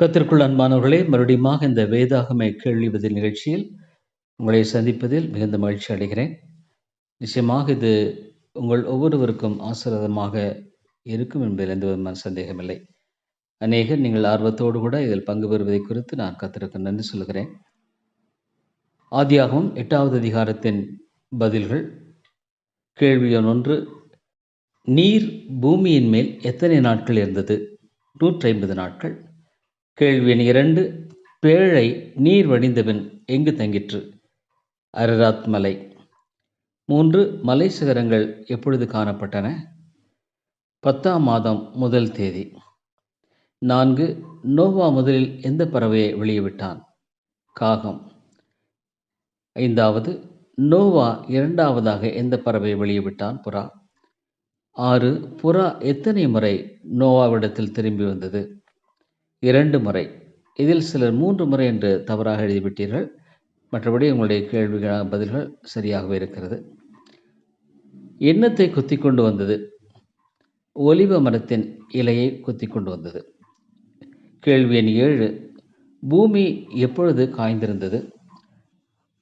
கத்திற்குள் அன்பானவர்களே மறுபடியுமாக இந்த வேதாகமே கேள்வி பதில் நிகழ்ச்சியில் உங்களை சந்திப்பதில் மிகுந்த மகிழ்ச்சி அடைகிறேன். நிச்சயமாக இது உங்கள் ஒவ்வொருவருக்கும் ஆசீர்வாதமாக இருக்கும் என்பதில் எந்த விதமான சந்தேகமில்லை அநேகர் நீங்கள் ஆர்வத்தோடு கூட இதில் பங்கு பெறுவதை குறித்து நான் கத்திற்கு நன்றி சொல்கிறேன் ஆதியாகவும் எட்டாவது அதிகாரத்தின் பதில்கள். கேள்வி ஒன்று நீர் பூமியின் மேல் எத்தனை நாட்கள் இருந்தது? நூற்றி ஐம்பது நாட்கள். கேள்வி எண் இரண்டு பேழை நீர் வடிந்தபின் எங்கு தங்கிற்று? அரராத் மலை மூன்று மலை சிகரங்கள் எப்பொழுது காணப்பட்டன? பத்தாம் மாதம் முதல் தேதி. நான்கு நோவா முதலில் எந்த பறவையை வெளியிட்டான் காகம். ஐந்தாவது நோவா இரண்டாவதாக எந்த பறவையை வெளியிட்டான் புறா. ஆறு புறா எத்தனை முறை நோவாவிடத்தில் திரும்பி வந்தது? இரண்டு முறை. இதில் சிலர் மூன்று முறை என்று தவறாக எழுதிவிட்டீர்கள். மற்றபடி உங்களுடைய கேள்விகளான பதில்கள் சரியாகவே இருக்கிறது. எண்ணத்தை குத்தி கொண்டு வந்தது. ஒலிவ மரத்தின் இலையை குத்தி கொண்டு வந்தது. கேள்வி எண் ஏழு. பூமி எப்பொழுது காய்ந்திருந்தது?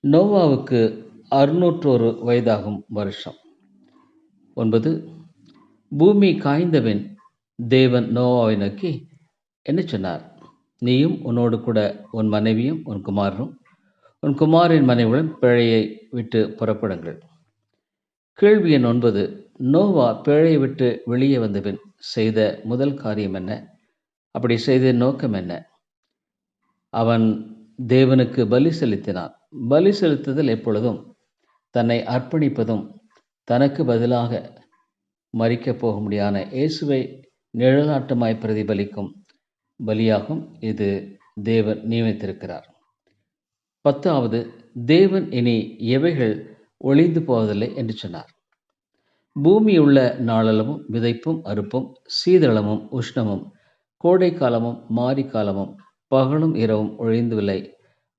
நோவாவுக்கு அறுநூற்றொரு வயதாகும் வருஷம். ஒன்பது. பூமி காய்ந்தபின் தேவன் நோவாவை நோக்கி என்ன சொன்னார்? நீயும் உன்னோடு கூட உன் மனைவியும் உன் குமாரனும் உன் குமாரின் மனைவியுடன் பிழையை விட்டு புறப்படுங்கள். கேள்வி எண் ஒன்பது. நோவா பிழையை விட்டு வெளியே வந்தபின் செய்த முதல் காரியம் என்ன? அப்படி செய்த நோக்கம் என்ன? அவன் தேவனுக்கு பலி செலுத்தினான். பலி செலுத்துதல் எப்பொழுதும் தன்னை அர்ப்பணிப்பதும் தனக்கு பதிலாக மறிக்கப் போக முடியான இயேசுவை நிழலாட்டமாய் பிரதிபலிக்கும் பலியாகும். இது தேவன் நியமித்திருக்கிறார். பத்தாவது தேவன் இனி எவைகள் ஒளிந்து போவதில்லை என்று சொன்னார். பூமி உள்ள நாளளவும் விதைப்பும் அறுப்பும் சீதளமும் உஷ்ணமும் கோடை காலமும் மாரி காலமும் பகலும் இரவும் ஒழிந்துவில்லை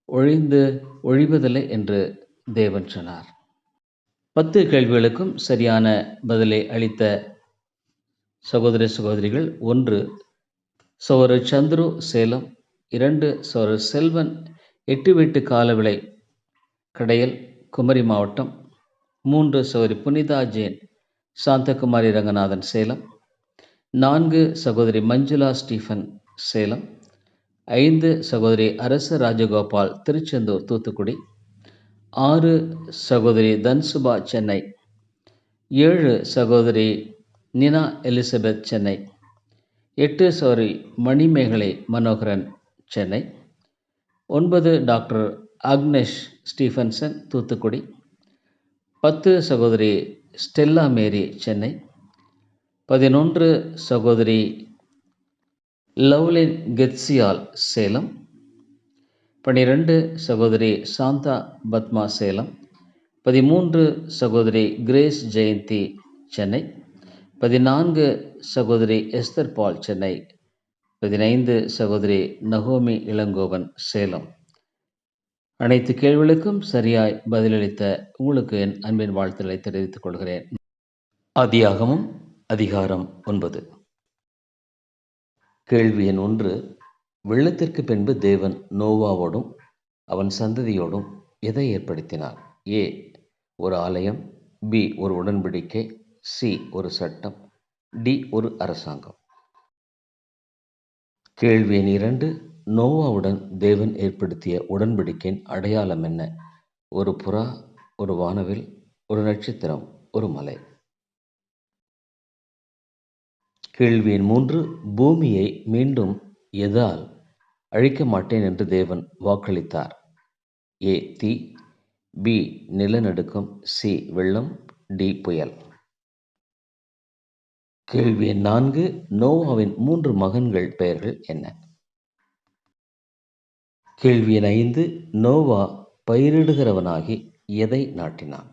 ஒழிந்து ஒழிவதில்லை என்று தேவன் சொன்னார். பத்து கேள்விகளுக்கும் சரியான பதிலை அளித்த சகோதர சகோதரிகள் ஒன்று சகோதரர் சந்துரு சேலம் இரண்டு சோர செல்வன் எட்டு வீட்டு காலவிளை கடையல் குமரி மாவட்டம் மூன்று சகோதரி புனிதா ஜெயின் சாந்தகுமாரி ரங்கநாதன் சேலம் நான்கு சகோதரி மஞ்சுளா ஸ்டீஃபன் சேலம் ஐந்து சகோதரி அரச ராஜகோபால் திருச்செந்தூர் தூத்துக்குடி ஆறு சகோதரி தன்சுபா சென்னை ஏழு சகோதரி நினா எலிசபெத் சென்னை எட்டு சாரி மணிமேகலை மனோகரன் சென்னை. ஒன்பது டாக்டர் அக்னேஷ் ஸ்டீஃபன்சன் தூத்துக்குடி. பத்து சகோதரி ஸ்டெல்லா மேரி சென்னை. பதினொன்று சகோதரி லவ்லின் கெட்சியால் சேலம். பனிரெண்டு சகோதரி சாந்தா பத்மா சேலம். பதிமூன்று சகோதரி கிரேஸ் ஜெயந்தி சென்னை. பதினான்கு சகோதரி எஸ்தர் பால் சென்னை பதினைந்து சகோதரி நகோமி இளங்கோவன் சேலம். அனைத்து கேள்விகளுக்கும் சரியாய் பதிலளித்த உங்களுக்கு என் அன்பின் வாழ்த்துக்களை தெரிவித்துக் கொள்கிறேன். ஆதியாகமும் அதிகாரம் ஒன்பது. கேள்வி எண் ஒன்று. வெள்ளத்திற்கு பின்பு தேவன் நோவாவோடும் அவன் சந்ததியோடும் எதை ஏற்படுத்தினார்? ஏ. ஒரு ஆலயம் பி. ஒரு உடன்படிக்கை சி. ஒரு சட்டம் டி ஒரு அரசாங்கம். கேள்வி எண் இரண்டு நோவாவுடன் தேவன் ஏற்படுத்திய உடன்படிக்கையின் அடையாளம் என்ன? ஒரு புறா ஒரு வானவில் ஒரு நட்சத்திரம் ஒரு மலை. கேள்வி எண் மூன்று பூமியை மீண்டும் எதால் அழிக்க மாட்டேன் என்று தேவன் வாக்களித்தார்? ஏ தீ பி நிலநடுக்கம் சி வெள்ளம் டி புயல். கேள்வி எண் நான்கு நோவாவின் மூன்று மகன்கள் பெயர்கள் என்ன? கேள்வி எண் ஐந்து நோவா பயிரிடுகிறவனாகி எதை நாட்டினான்?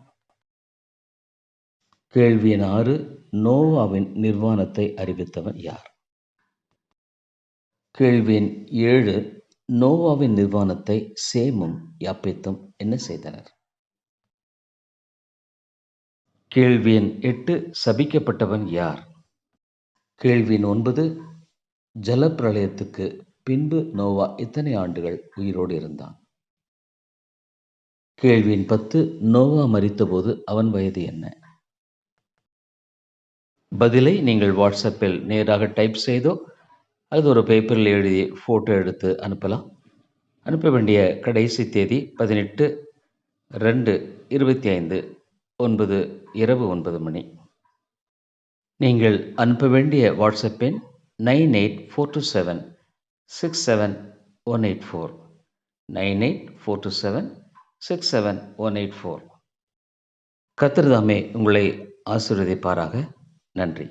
கேள்வி எண் ஆறு நோவாவின் நிர்வாணத்தை அறிவித்தவன் யார்? கேள்வி எண் ஏழு நோவாவின் நிர்வாணத்தை சேமும் யாப்பித்தும் என்ன செய்தனர்? கேள்வி எண் எட்டு சபிக்கப்பட்டவன் யார்? கேள்வி ஒன்பது ஜலப்பிரளயத்துக்கு பின்பு நோவா எத்தனை ஆண்டுகள் உயிரோடு இருந்தான்? கேள்வியின் பத்து நோவா மறித்தபோது அவன் வயது என்ன? பதிலை நீங்கள் வாட்ஸ்அப்பில் நேராக டைப் செய்தோ அல்லது ஒரு பேப்பரில் எழுதி ஃபோட்டோ எடுத்து அனுப்பலாம். அனுப்ப வேண்டிய கடைசி தேதி பதினெட்டு ரெண்டு இருபத்தி ஐந்து ஒன்பது இரவு ஒன்பது மணி. நீங்கள் அனுப்ப வேண்டிய வாட்ஸ்அப் எண் nine eight four two seven six seven one eight four. Nine eight four two seven six seven one eight four. கத்திரதாமே உங்களை ஆசீர்வதிப்பாராக. நன்றி.